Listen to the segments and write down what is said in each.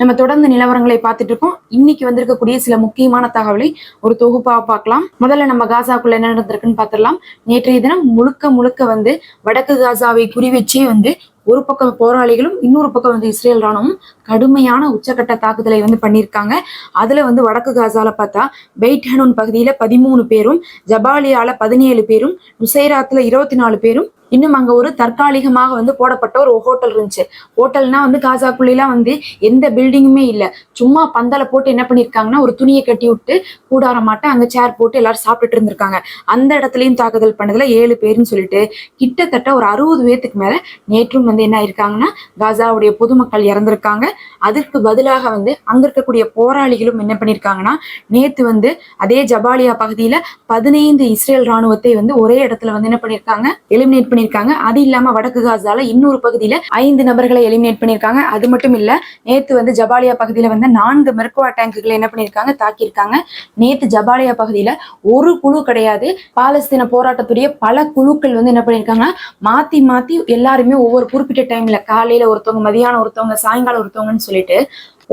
நம்ம தொடர்ந்து நிலவரங்களை பார்த்துட்டு இருக்கோம். இன்னைக்கு வந்திருக்கக்கூடிய சில முக்கியமான தகவலை ஒரு தொகுப்பாக பார்க்கலாம். முதல்ல நம்ம காசாக்குள்ள என்ன நடந்திருக்குன்னு பார்த்துடலாம். நேற்றைய தினம் முழுக்க முழுக்க வந்து வடக்கு காசாவை குறிவச்சே வந்து ஒரு பக்கம் போராளிகளும் இன்னொரு பக்கம் வந்து இஸ்ரேல் ராணுவம் கடுமையான உச்சக்கட்ட தாக்குதலை வந்து பண்ணியிருக்காங்க. அதுல வந்து வடக்கு காசால பார்த்தா பெய்ட் ஹனூன் பகுதியில பதிமூணு பேரும் ஜபாலியால பதினேழு பேரும் நுசைராத்தில் இருபத்தி நாலு பேரும் இன்னும் அங்க ஒரு தற்காலிகமாக வந்து போடப்பட்ட ஒரு ஹோட்டல் இருந்துச்சு. ஹோட்டல்னா வந்து காசாக்குள்ளாம் வந்து எந்த பில்டிங்குமே இல்ல. சும்மா பந்தல போட்டு என்ன பண்ணிருக்காங்கன்னா ஒரு துணியை கட்டி விட்டு கூடார மாட்டேன். அங்க சேர் போட்டு எல்லாரும் சாப்பிட்டுட்டு இருந்திருக்காங்க. அந்த இடத்துலயும் தாக்குதல் பண்ணதுல ஏழு பேருன்னு சொல்லிட்டு கிட்டத்தட்ட ஒரு அறுபது பேத்துக்கு மேல நேற்றும் வந்து என்ன ஆயிருக்காங்கன்னா காசாவுடைய பொதுமக்கள் இறந்திருக்காங்க. அதற்கு பதிலாக வந்து அங்க இருக்கக்கூடிய போராளிகளும் என்ன பண்ணிருக்காங்கன்னா நேத்து வந்து அதே ஜபாலியா பகுதியில பதினைந்து இஸ்ரேல் ராணுவத்தை வந்து ஒரே இடத்துல வந்து என்ன பண்ணிருக்காங்க எலிமினேட் பண்ணிருக்காங்க. அது இல்லாம வடக்கு காசால இன்னொரு பகுதியில ஐந்து நபர்களை எலிமினேட் பண்ணிருக்காங்க. அது மட்டும் இல்ல நேத்து வந்து ஜபாலியா பகுதியில வந்து நான்கு மெர்குவா டேங்குகளை என்ன பண்ணிருக்காங்க? தாக்கியிருக்காங்க. நேத்து ஜபாலியா பகுதியில ஒரு குழு கிடையாது. பாலஸ்தீன போராட்டத்துடைய பல குழுக்கள் வந்து என்ன பண்ணிருக்காங்க? மாத்தி மாத்தி எல்லாருமே ஒவ்வொரு குறிப்பிட்ட டைம்ல காலையில ஒருத்தவங்க மதியானம் ஒருத்தவங்க சாயங்காலம் ஒருத்தவங்கன்னு சொல்லிட்டு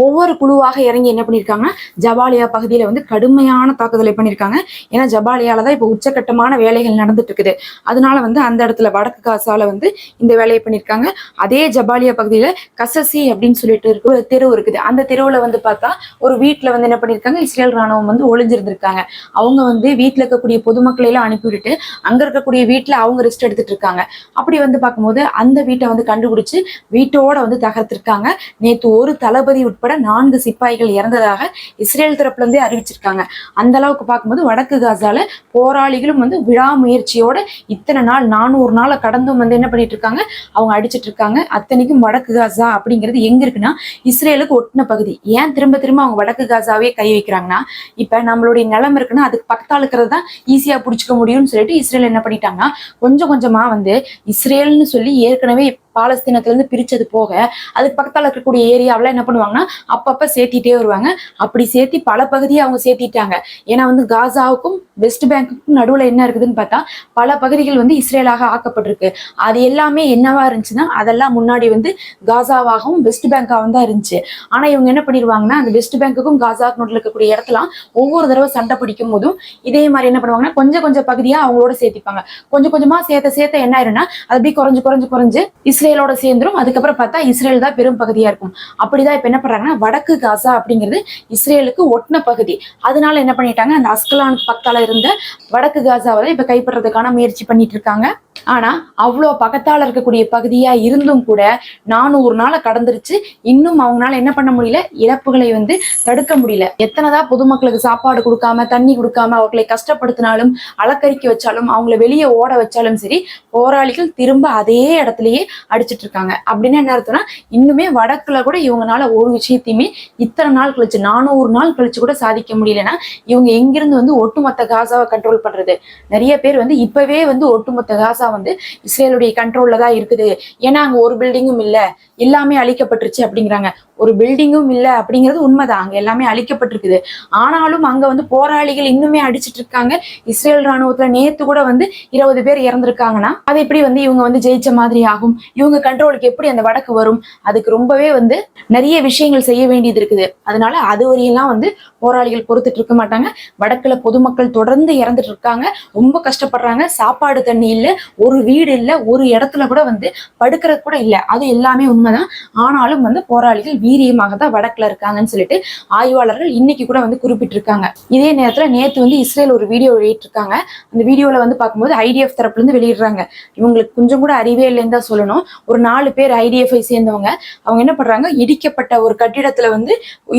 ஒவ்வொரு குழுவாக இறங்கி என்ன பண்ணியிருக்காங்கன்னா ஜபாலியா பகுதியில வந்து கடுமையான தாக்குதலை பண்ணியிருக்காங்க ஏன்னா ஜபாலியால தான் இப்போ உச்சக்கட்டமான வேலைகள் நடந்துட்டு இருக்குது அதனால வந்து அந்த இடத்துல வடக்கு காசால வந்து இந்த வேலையை பண்ணியிருக்காங்க அதே ஜபாலியா பகுதியில கசசி அப்படின்னு சொல்லிட்டு இருக்க ஒரு தெருவு இருக்குது. அந்த தெருவுல வந்து பார்த்தா ஒரு வீட்டுல வந்து என்ன பண்ணியிருக்காங்க இஸ்ரேல் ராணுவம் வந்து ஒளிஞ்சிருந்திருக்காங்க. அவங்க வந்து வீட்டுல இருக்கக்கூடிய பொதுமக்களை எல்லாம் அனுப்பிவிட்டு அங்க இருக்கக்கூடிய வீட்டுல அவங்க ரெஸ்ட் எடுத்துட்டு இருக்காங்க அப்படி வந்து பார்க்கும்போது அந்த வீட்டை வந்து கண்டுபிடிச்சு வீட்டோட வந்து தகர்த்திருக்காங்க. நேத்து ஒரு தளபதி உட்பட நான்கு சிப்பாய்கள் இறந்ததாக இஸ்ரேல் தரப்புலேருந்தே அறிவிச்சிருக்காங்க. அந்த அளவுக்கு பார்க்கும்போது வடக்கு காசால போராளிகளும் வந்து விழாமுயற்சியோட இத்தனை நாள் நானூறு நாளை கடந்தும் வந்து என்ன பண்ணிட்டு இருக்காங்க அவங்க அடிச்சிட்டு இருக்காங்க அத்தனைக்கும் வடக்கு காசா அப்படிங்கிறது எங்க இருக்குன்னா இஸ்ரேலுக்கு ஒட்டின பகுதி. ஏன் திரும்ப திரும்ப அவங்க வடக்கு காசாவே கை வைக்கிறாங்கன்னா இப்ப நம்மளுடைய நிலம் இருக்குன்னா அதுக்கு பக்கத்தால் இருக்கிறது தான் ஈஸியா பிடிச்சிக்க முடியும்னு சொல்லிட்டு இஸ்ரேல் என்ன பண்ணிட்டாங்கன்னா கொஞ்சம் கொஞ்சமா வந்து இஸ்ரேல்னு சொல்லி ஏற்கனவே பாலஸ்தீனத்துல இருந்து பிரிச்சது போக அதுக்கு பக்கத்தால இருக்கக்கூடிய ஏரியாவில் என்ன பண்ணுவாங்கன்னா அப்பப்போ சேர்த்திட்டே வருவாங்க. அப்படி சேர்த்தி பல பகுதியை அவங்க சேர்த்திட்டாங்க. ஏன்னா வந்து காசாவுக்கும் வெஸ்ட் பேங்குக்கும் நடுவுல என்ன இருக்குதுன்னு பார்த்தா பல பகுதிகள் வந்து இஸ்ரேலாக ஆக்கப்பட்டிருக்கு. அது எல்லாமே என்னவா இருந்துச்சுன்னா அதெல்லாம் முன்னாடி வந்து காசாவாகவும் வெஸ்ட் பேங்காகவும் தான் இருந்துச்சு. ஆனா இவங்க என்ன பண்ணிடுவாங்கன்னா அந்த வெஸ்ட் பேங்குக்கும் காசாவுக்கு நடுவில் இருக்கக்கூடிய இடத்துலாம் ஒவ்வொரு தடவை சண்டை பிடிக்கும் போதும் இதே மாதிரி என்ன பண்ணுவாங்கன்னா கொஞ்சம் கொஞ்சம் பகுதியா அவங்களோட சேர்த்திப்பாங்க. கொஞ்சம் கொஞ்சமா சேர்த்த சேர்த்த என்ன ஆயிரும்னா அது அப்படியே குறைஞ்சு குறைஞ்சு குறைஞ்சு இஸ்ரேலோட சேர்ந்துரும். அதுக்கப்புறம் பார்த்தா இஸ்ரேல் தான் பெரும் பகுதியா இருக்கும். அப்படிதான் இப்ப என்ன பண்றாங்கன்னா வடக்கு காசா அப்படிங்கிறது இஸ்ரேலுக்கு ஒட்டின பகுதி. அதனால என்ன பண்ணிட்டாங்க? அந்த அஸ்கலானுக்கு பக்கத்தால இருந்த வடக்கு காசாவை தான் இப்ப கைப்பற்றதுக்கான முயற்சி பண்ணிட்டு இருக்காங்க. ஆனா அவ்வளோ பக்கத்தால இருக்கக்கூடிய பகுதியா இருந்தும் கூட நானூறு நாளை கடந்துருச்சு. இன்னும் அவங்களால என்ன பண்ண முடியல? இழப்புகளை வந்து தடுக்க முடியல. எத்தனைதான் பொதுமக்களுக்கு சாப்பாடு கொடுக்காம தண்ணி கொடுக்காம அவர்களை கஷ்டப்படுத்தினாலும் அலக்கரிக்க வச்சாலும் அவங்கள வெளியே ஓட வச்சாலும் சரி போராளிகள் திரும்ப அதே இடத்துலயே அடிச்சிட்டு இருக்காங்க. அப்படின்னு என்ன அர்த்தம்னா இன்னுமே வடக்குல கூட இவங்கனால ஒரு விஷயத்தையுமே இத்தனை நாள் கழிச்சு நானூறு நாள் கழிச்சு கூட சாதிக்க முடியலன்னா இவங்க எங்கிருந்து வந்து ஒட்டுமொத்த காசாவை கண்ட்ரோல் பண்றது? நிறைய பேர் வந்து இப்பவே வந்து ஒட்டுமொத்த காசா காசா வந்து இஸ்ரேலுடைய கண்ட்ரோல்ல தான் இருக்குது. ஏன்னா அங்க ஒரு பில்டிங்கும் இல்ல. எல்லாமே அழிக்கப்பட்டுருச்சு அப்படிங்கிறாங்க. ஒரு பில்டிங்கும் இல்ல அப்படிங்கிறது உண்மைதான். அங்க எல்லாமே அழிக்கப்பட்டிருக்குது. ஆனாலும் அங்க வந்து போராளிகள் இன்னுமே அடிச்சிட்டு இருக்காங்க இஸ்ரேல் ராணுவத்துல நேத்து கூட வந்து இருபது பேர் இறந்துருக்காங்கன்னா அது எப்படி வந்து இவங்க வந்து ஜெயிச்ச மாதிரி ஆகும்? இவங்க கண்ட்ரோலுக்கு எப்படி அந்த வடக்கு வரும்? அதுக்கு ரொம்பவே வந்து நிறைய விஷயங்கள் செய்ய வேண்டியது இருக்குது. அதனால அது வரையெல்லாம் வந்து போராளிகள் பொறுத்துட்டு இருக்க மாட்டாங்க. வடக்குல பொதுமக்கள் தொடர்ந்து இறந்துட்டு இருக்காங்க ரொம்ப கஷ்டப்படுறாங்க. சாப்பாடு தண்ணி இல்லை. ஒரு வீடு இல்ல ஒரு இடத்துல கூட வந்து படுக்கிறது கூட இல்ல. அது எல்லாமே உண்மைதான். ஆனாலும் வந்து போராளிகள் வீரியமாக தான் வடக்குல இருக்காங்கன்னு சொல்லிட்டு ஆய்வாளர்கள் இன்னைக்கு கூட வந்து குறிப்பிட்டிருக்காங்க. இதே நேரத்துல நேத்து வந்து இஸ்ரேல் ஒரு வீடியோ வெளியிட்டிருக்காங்க. அந்த வீடியோல வந்து பார்க்கும்போது ஐடிஎஃப் தரப்புல இருந்து வெளியிடுறாங்க. இவங்களுக்கு கொஞ்சம் கூட அறிவே இல்லைன்னு தான் சொல்லணும். ஒரு நாலு பேர் ஐடிஎஃப்ஐ சேர்ந்தவங்க. அவங்க என்ன பண்றாங்க? இடிக்கப்பட்ட ஒரு கட்டிடத்துல வந்து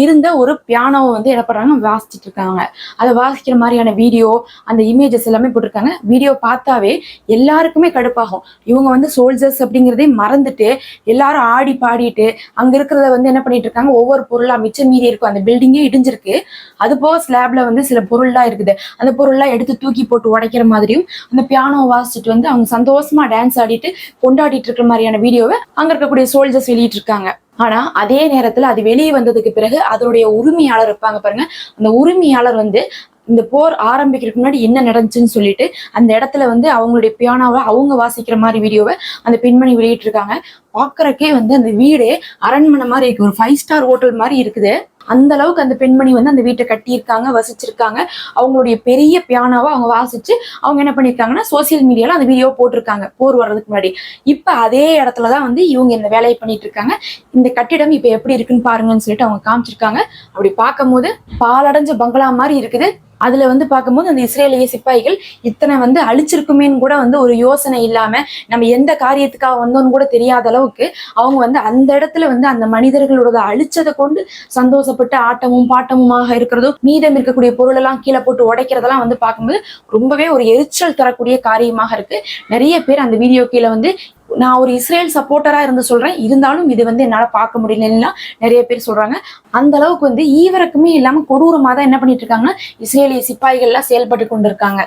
இருந்த ஒரு பியானோவை வந்து என்ன பண்றாங்க? வாசிச்சுட்டு இருக்காங்க அதை வாசிக்கிற மாதிரியான வீடியோ அந்த இமேஜஸ் எல்லாமே போட்டிருக்காங்க. வீடியோ பார்த்தாவே எல்லாரும் எல்லாருக்குமே கடுப்பாகும். இவங்க வந்து சோல்ஜர்ஸ் அப்படிங்கிறதே மறந்துட்டு எல்லாரும் ஆடி பாடிட்டு அங்க இருக்கிறத வந்து என்ன பண்ணிட்டு இருக்காங்க? ஒவ்வொரு பொருளா மிச்சம் மீறி இருக்கும் அந்த பில்டிங்கே இடிஞ்சிருக்கு. அது போக ஸ்லாப்ல வந்து சில பொருள்லாம் இருக்குது. அந்த பொருள்லாம் எடுத்து தூக்கி போட்டு உடைக்கிற மாதிரியும் அந்த பியானோ வாசிச்சுட்டு வந்து அவங்க சந்தோஷமா டான்ஸ் ஆடிட்டு கொண்டாடிட்டு இருக்கிற மாதிரியான வீடியோவை அங்க இருக்கக்கூடிய சோல்ஜர்ஸ் வெளியிட்டு இருக்காங்க. ஆனா அதே நேரத்துல அது வெளியே வந்ததுக்கு பிறகு அதனுடைய உரிமையாளர் இருப்பாங்க பாருங்க. அந்த உரிமையாளர் வந்து இந்த போர் ஆரம்பிக்கிறதுக்கு முன்னாடி என்ன நடந்துச்சுன்னு சொல்லிட்டு அந்த இடத்துல வந்து அவங்களுடைய பியானோவை அவங்க வாசிக்கிற மாதிரி வீடியோவை அந்த பெண்மணி வெளியிட்டிருக்காங்க. பார்க்கறக்கே வந்து அந்த வீடே அரண்மனை மாதிரி இருக்கு. ஒரு ஃபைவ் ஸ்டார் ஹோட்டல் மாதிரி இருக்குது. அந்த அளவுக்கு அந்த பெண்மணி வந்து அந்த வீட்டை கட்டியிருக்காங்க வசிச்சிருக்காங்க. அவங்களுடைய பெரிய பியானாவை அவங்க வாசிச்சு அவங்க என்ன பண்ணியிருக்காங்கன்னா சோசியல் மீடியாவில் அந்த வீடியோ போட்டிருக்காங்க. போர் வர்றதுக்கு முன்னாடி. இப்போ அதே இடத்துல தான் வந்து இவங்க இந்த வேலையை பண்ணிட்டு இருக்காங்க இந்த கட்டிடம் இப்போ எப்படி இருக்குன்னு பாருங்கன்னு சொல்லிட்டு அவங்க காமிச்சிருக்காங்க. அப்படி பார்க்கும்போது பாலடைஞ்ச பங்களா மாதிரி இருக்குது. அதுல வந்து பார்க்கும்போது அந்த இஸ்ரேலிய சிப்பாய்கள் இத்தனை வந்து அழிச்சிருக்குமேன்னு கூட வந்து ஒரு யோசனை இல்லாம நம்ம எந்த காரியத்துக்காக வந்தோம்னு கூட தெரியாத அளவுக்கு அவங்க வந்து அந்த இடத்துல வந்து அந்த மனிதர்களோட அழிச்சதை கொண்டு சந்தோஷப்பட்டு ஆட்டமும் பாட்டமுமாக இருக்கிறதும் மீதம் இருக்கக்கூடிய பொருளெல்லாம் கீழே போட்டு உடைக்கிறதெல்லாம் வந்து பார்க்கும்போது ரொம்பவே ஒரு எரிச்சல் தரக்கூடிய காரியமாக இருக்கு. நிறைய பேர் அந்த வீடியோ கீழே வந்து நான் ஒரு இஸ்ரேல் சப்போர்ட்டரா இருந்து சொல்றேன். இருந்தாலும் இது வந்து என்னால பார்க்க முடியலன்னா நிறைய பேர் சொல்றாங்க. அந்த அளவுக்கு வந்து ஈவரக்குமே இல்லாம கொடூரமா தான் என்ன பண்ணிட்டு இருக்காங்கன்னா இஸ்ரேலிய சிப்பாய்கள்லாம் செயல்பட்டு கொண்டு இருக்காங்க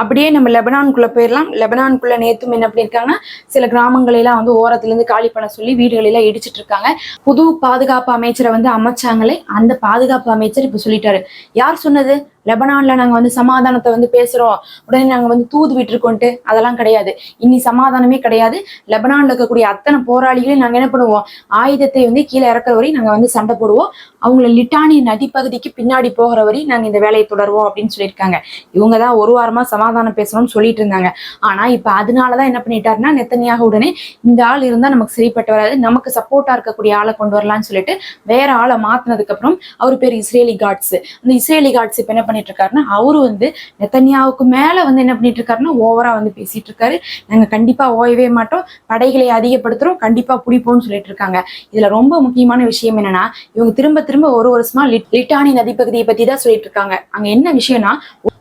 அப்படியே நம்ம லெபனான்குள்ள போயிடலாம். லெபனான்குள்ள நேத்தும் என்ன பண்ணிருக்காங்கன்னா சில கிராமங்களெல்லாம் வந்து ஓரத்துல இருந்து காலி பண்ண சொல்லி வீடுகளெல்லாம் இடிச்சிட்டு இருக்காங்க. புது பாதுகாப்பு அமைச்சரை வந்து அமைச்சாங்களே அந்த பாதுகாப்பு அமைச்சர் இப்ப சொல்லிட்டாரு. யார் சொன்னது? லெபனான்ல நாங்க வந்து சமாதானத்தை வந்து பேசுறோம். உடனே நாங்க வந்து தூது விட்டுருக்கோன்ட்டு அதெல்லாம் கிடையாது. இனி சமாதானமே கிடையாது. லெபனான்ல இருக்கக்கூடிய அத்தனை போராளிகளையும் நாங்க என்ன பண்ணுவோம்? ஆயுதத்தை வந்து கீழே இறக்குற வரை நாங்க வந்து சண்டை போடுவோம். அவங்கள லிட்டானி நதி பகுதிக்கு பின்னாடி போகிற வரை நாங்க இந்த வேலையை தொடருவோம் அப்படின்னு சொல்லியிருக்காங்க. இவங்க தான் ஒரு வாரமா சமாதானம் பேசணும்னு சொல்லிட்டு இருந்தாங்க. ஆனா இப்ப அதனாலதான் என்ன பண்ணிட்டாருன்னா நெத்தனியாக உடனே இந்த ஆள் இருந்தா நமக்கு சரிப்பட்டு வராது. நமக்கு சப்போர்ட்டா இருக்கக்கூடிய ஆளை கொண்டு வரலாம்னு சொல்லிட்டு வேற ஆளை மாத்தினதுக்கு அப்புறம் அவர் பேர் இஸ்ரேலி காட்ஸ் அந்த இஸ்ரேலி காட்ஸ் இப்ப என்ன பண்ணிட்டு இருக்காருன்னா அவரு வந்து நெத்தன்யாவுக்கு மேல வந்து என்ன பண்ணிட்டு இருக்காருன்னா ஓவரா வந்து பேசிட்டு இருக்காரு நாங்க கண்டிப்பா ஓயவே மாட்டோம். படைகளை அதிகப்படுத்துறோம். கண்டிப்பா பிடிப்போம்னு சொல்லிட்டு இருக்காங்க இதுல ரொம்ப முக்கியமான விஷயம் என்னன்னா இவங்க திரும்ப திரும்ப ஒரு வருஷமா லிட்- லிட்டானி நதி பகுதியை பத்தி தான் சொல்லிட்டு இருக்காங்க அங்க என்ன விஷயம்னா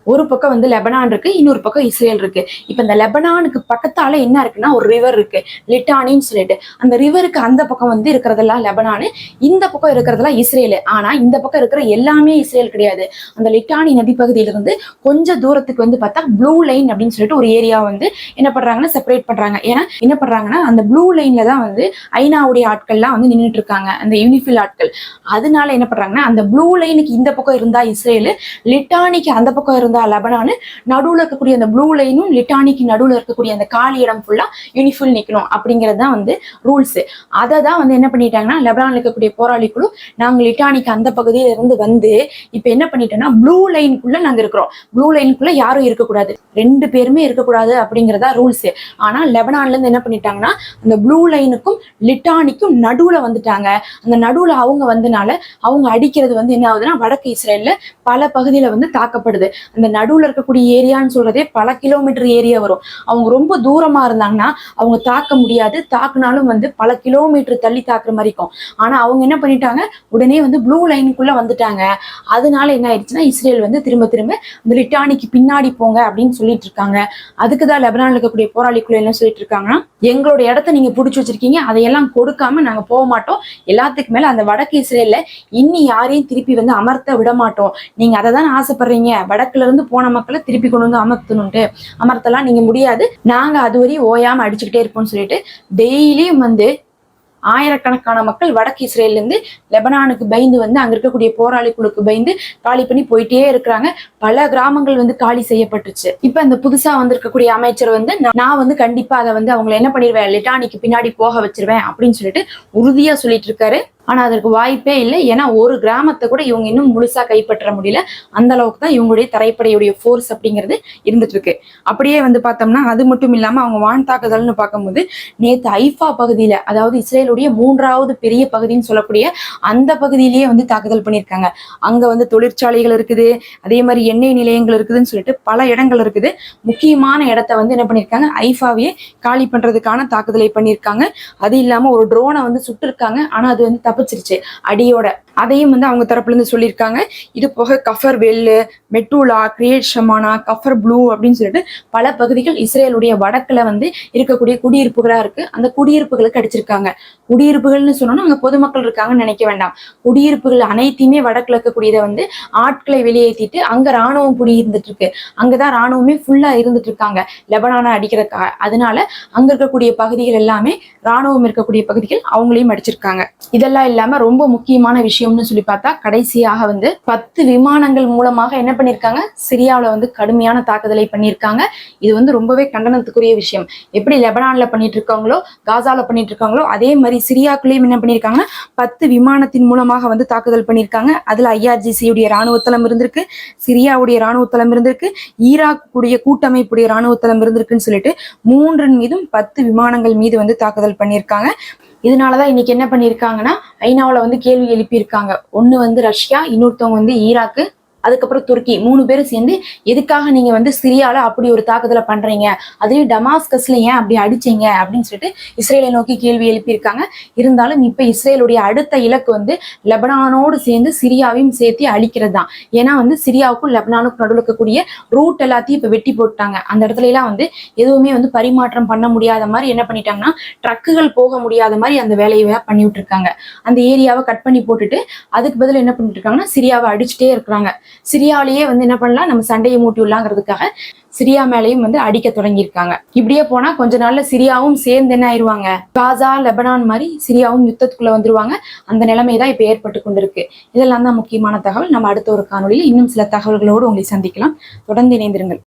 ஒரு பக்கம் வந்து லெபனான் இருக்கு இன்னொரு பக்கம் இஸ்ரேல் இருக்கு. இப்ப இந்த லெபனானுக்கு பக்கத்தால என்ன இருக்குன்னா ஒரு ரிவர் இருக்கு. லிட்டானின்னு சொல்லிட்டு. அந்த ரிவருக்கு அந்த பக்கம் வந்து இருக்கிறதெல்லாம் லெபனானு இந்த பக்கம் இருக்கிறதெல்லாம் இஸ்ரேல். ஆனா இந்த பக்கம் இருக்கிற எல்லாமே இஸ்ரேல் கிடையாது. அந்த லிட்டானி நதி பகுதியிலிருந்து கொஞ்சம் தூரத்துக்கு வந்து பார்த்தா ப்ளூ லைன் அப்படின்னு சொல்லிட்டு ஒரு ஏரியா வந்து என்ன பண்றாங்கன்னா செப்பரேட் பண்றாங்க. ஏன்னா என்ன பண்றாங்கன்னா அந்த ப்ளூ லைன்ல தான் வந்து ஐநாவுடைய ஆட்கள்லாம் வந்து நின்றுட்டு இருக்காங்க. அந்த யூனிஃபில் ஆட்கள். அதனால என்ன பண்றாங்கன்னா அந்த ப்ளூ லைனுக்கு இந்த பக்கம் இருந்தா இஸ்ரேலு லிட்டானிக்கு அந்த பக்கம் இருந்தா லெபனானு நடுவுல இருக்கக்கூடிய அந்த ப்ளூ லைனும் லிட்டானிக்கு நடுவுல இருக்கக்கூடிய அந்த காலி இடம் ஃபுல்லா யூனிஃபில் நிக்கணும் அப்படிங்கிறது தான் வந்து ரூல்ஸ் அதை தான் வந்து என்ன பண்ணிட்டாங்கன்னா லெபனான்ல இருக்கக்கூடிய போராளி குழு நாங்க லிட்டானிக்கு அந்த பகுதியில இருந்து வந்து இப்ப என்ன பண்ணிட்டோம்னா ப்ளூ லைனுக்குள்ள நாங்க இருக்கிறோம். ப்ளூ லைனுக்குள்ள யாரும் இருக்கக்கூடாது. ரெண்டு பேருமே இருக்கக்கூடாது அப்படிங்கறதா ரூல்ஸ் ஆனா லெபனான்ல இருந்து என்ன பண்ணிட்டாங்கன்னா அந்த ப்ளூ லைனுக்கும் லிட்டானிக்கும் நடுவுல வந்துட்டாங்க. அந்த நடுவுல அவங்க வந்தனால அவங்க அடிக்கிறது வந்து என்ன ஆகுதுன்னா வடக்கு இஸ்ரேல்ல பல பகுதியில வந்து தாக்கப்படுது. அந்த இந்த நடுவுல இருக்கக்கூடிய ஏரியான்னு சொல்றதே பல கிலோமீட்டர் ஏரியா வரும். அவங்க ரொம்ப தூரமா இருந்தாங்கன்னா அவங்க தாக்க முடியாது. தாக்குனாலும் வந்து பல கிலோமீட்டர் தள்ளி தாக்குற மாதிரி இருக்கும். ஆனா அவங்க என்ன பண்ணிட்டாங்க? உடனே வந்து ப்ளூ லைனுக்குள்ள வந்துட்டாங்க. அதனால என்ன ஆயிடுச்சுன்னா இஸ்ரேல் வந்து திரும்ப திரும்ப இந்த லிட்டானிக்கு பின்னாடி போங்க அப்படின்னு சொல்லிட்டு இருக்காங்க. அதுக்கு தான் லெபனான் இருக்கக்கூடிய போராளிக்குள்ள என்ன சொல்லிட்டு இருக்காங்கன்னா எங்களோட இடத்த நீங்க பிடிச்சி வச்சிருக்கீங்க. அதையெல்லாம் கொடுக்காம நாங்க போக மாட்டோம். எல்லாத்துக்கு மேல அந்த வடக்கு இஸ்ரேல்ல இன்னி யாரையும் திருப்பி வந்து அமர்த்த விட மாட்டோம். நீங்க அதை தான் ஆசைப்படுறீங்க? வடக்குல இருந்து போன மக்களை திருப்பி கொண்டு வந்து அமர்த்தணும்ட்டு. அமர்த்தலாம் நீங்க முடியாது. நாங்க வரையும் ஓயாம அடிச்சுக்கிட்டே இருப்போம்னு சொல்லிட்டு டெய்லியும் வந்து ஆயிரக்கணக்கான மக்கள் வடக்கு இஸ்ரேல்ல இருந்து லெபனானுக்கு பயந்து வந்து அங்க இருக்கக்கூடிய போராளி குழுக்கு பயந்து காலி பண்ணி போயிட்டே இருக்கிறாங்க. பல கிராமங்கள் வந்து காலி செய்யப்பட்டுச்சு இப்ப அந்த புதுசா வந்திருக்கக்கூடிய அமைச்சர் வந்து நான் நான் வந்து கண்டிப்பா அதை வந்து அவங்களை என்ன பண்ணிடுவேன் லிட்டானிக்கு பின்னாடி போக வச்சிருவேன் அப்படின்னு சொல்லிட்டு உறுதியா சொல்லிட்டு இருக்காரு. ஆனா அதற்கு வாய்ப்பே இல்லை. ஏன்னா ஒரு கிராமத்தை கூட இவங்க இன்னும் முழுசா கைப்பற்ற முடியல. அந்த அளவுக்கு தான் இவங்களுடைய தரைப்படையுடைய ஃபோர்ஸ் அப்படிங்கிறது இருந்துட்டு இருக்கு. அப்படியே வந்து பார்த்தோம்னா அது மட்டும் இல்லாம அவங்க வான் தாக்குதல்னு பார்க்கும்போது நேத்து ஐஃபா பகுதியில அதாவது இஸ்ரேலுடைய மூன்றாவது பெரிய பகுதின்னு சொல்லக்கூடிய அந்த பகுதியிலேயே வந்து தாக்குதல் பண்ணியிருக்காங்க. அங்க வந்து தொழிற்சாலைகள் இருக்குது அதே மாதிரி எண்ணெய் நிலையங்கள் இருக்குதுன்னு சொல்லிட்டு பல இடங்கள் இருக்குது. முக்கியமான இடத்த வந்து என்ன பண்ணியிருக்காங்க? ஐஃபாவையே காலி பண்றதுக்கான தாக்குதலை பண்ணியிருக்காங்க. அது இல்லாம ஒரு ட்ரோனை வந்து சுட்டிருக்காங்க. ஆனா அது வந்து தப்பிச்சிருச்சு. அடியோட அதையும் வந்து அவங்க தரப்புல இருந்து சொல்லியிருக்காங்க. இது போக கஃபர் வெல்லு மெட்டூலா கிரியேட் ஷமானா கஃபர் ப்ளூ அப்படின்னு சொல்லிட்டு பல பகுதிகள் இஸ்ரேலுடைய வடக்குல வந்து இருக்கக்கூடிய குடியிருப்புகளா இருக்கு. அந்த குடியிருப்புகளுக்கு அடிச்சிருக்காங்க. குடியிருப்புகள்னு சொன்னோம்னா அங்க பொதுமக்கள் இருக்காங்கன்னு நினைக்க வேண்டாம். குடியிருப்புகள் அனைத்தையுமே வடக்குல இருக்கக்கூடியதை வந்து ஆட்களை வெளியேற்றிட்டு அங்க ராணுவம் குடியிருந்துட்டு இருக்கு. அங்கதான் ராணுவமே ஃபுல்லா இருந்துட்டு இருக்காங்க. லெபனான அடிக்கிறதுக்காக அதனால அங்க இருக்கக்கூடிய பகுதிகள் எல்லாமே ராணுவம் இருக்கக்கூடிய பகுதிகள் அவங்களையும் அடிச்சிருக்காங்க. இதெல்லாம் மட்டும் இல்லாம ரொம்ப முக்கியமான விஷயம்னு சொல்லி பார்த்தா கடைசியாக வந்து பத்து விமானங்கள் மூலமாக என்ன பண்ணிருக்காங்க? சிரியாவில் வந்து கடுமையான தாக்குதலை பண்ணியிருக்காங்க இது வந்து ரொம்பவே கண்டனத்துக்குரிய விஷயம். எப்படி லெபனான்ல பண்ணிட்டு இருக்காங்களோ காசால பண்ணிட்டு இருக்காங்களோ அதே மாதிரி சிரியாக்குள்ளேயும் என்ன பண்ணியிருக்காங்கன்னா பத்து விமானத்தின் மூலமாக வந்து தாக்குதல் பண்ணியிருக்காங்க அதுல ஐஆர்ஜிசியுடைய ராணுவத்தலம் ராணுவ தளம் இருந்திருக்கு சிரியாவுடைய ராணுவ தளம் இருந்திருக்கு ஈராக் உடைய கூட்டமைப்புடைய ராணுவ தளம் இருந்திருக்குன்னு சொல்லிட்டு மூன்றின் மீதும் பத்து விமானங்கள் மீது வந்து தாக்குதல் பண்ணியிருக்காங்க இதனாலதான் இன்னைக்கு என்ன பண்ணியிருக்காங்கன்னா ஐநாவில் வந்து கேள்வி எழுப்பியிருக்காங்க. ஒன்று வந்து ரஷ்யா இன்னொருத்தவங்க வந்து ஈராக்கு அதுக்கப்புறம் துருக்கி மூணு பேரும் சேர்ந்து எதுக்காக நீங்க வந்து சிரியால அப்படி ஒரு தாக்குதலை பண்றீங்க? அதையும் டமாஸ்கஸ்ல ஏன் அப்படி அடிச்சீங்க? அப்படின்னு சொல்லிட்டு இஸ்ரேலை நோக்கி கேள்வி எழுப்பியிருக்காங்க. இருந்தாலும் இப்ப இஸ்ரேலுடைய அடுத்த இலக்கு வந்து லெபனானோடு சேர்ந்து சிரியாவையும் சேர்த்து அழிக்கிறது தான். ஏன்னா வந்து சிரியாவுக்கும் லெபனானுக்கும் நடுவில் இருக்கக்கூடிய ரூட் எல்லாத்தையும் இப்ப வெட்டி போட்டாங்க அந்த இடத்துல எல்லாம் வந்து எதுவுமே வந்து பரிமாற்றம் பண்ண முடியாத மாதிரி என்ன பண்ணிட்டாங்கன்னா ட்ரக்குகள் போக முடியாத மாதிரி அந்த வேலையை பண்ணி விட்டுருக்காங்க அந்த ஏரியாவை கட் பண்ணி போட்டுட்டு அதுக்கு பதில் என்ன பண்ணிட்டு இருக்காங்கன்னா சிரியாவை அடிச்சுட்டே இருக்கிறாங்க. சிரியாவிலேயே வந்து என்ன பண்ணலாம்? நம்ம சண்டையை மூட்டி விடலாங்கிறதுக்காக சிரியா மேலேயும் வந்து அடிக்க தொடங்கியிருக்காங்க. இப்படியே போனா கொஞ்ச நாள்ல சிரியாவும் சேர்ந்து என்ன ஆயிருவாங்க? காசா லெபனான் மாதிரி சிரியாவும் யுத்தத்துக்குள்ள வந்துருவாங்க. அந்த நிலைமை தான் இப்ப ஏற்பட்டு கொண்டிருக்கு. இதெல்லாம் தான் முக்கியமான தகவல். நம்ம அடுத்த ஒரு காணொலியில இன்னும் சில தகவல்களோடு உங்களை சந்திக்கலாம். தொடர்ந்து இணைந்திருங்கள்.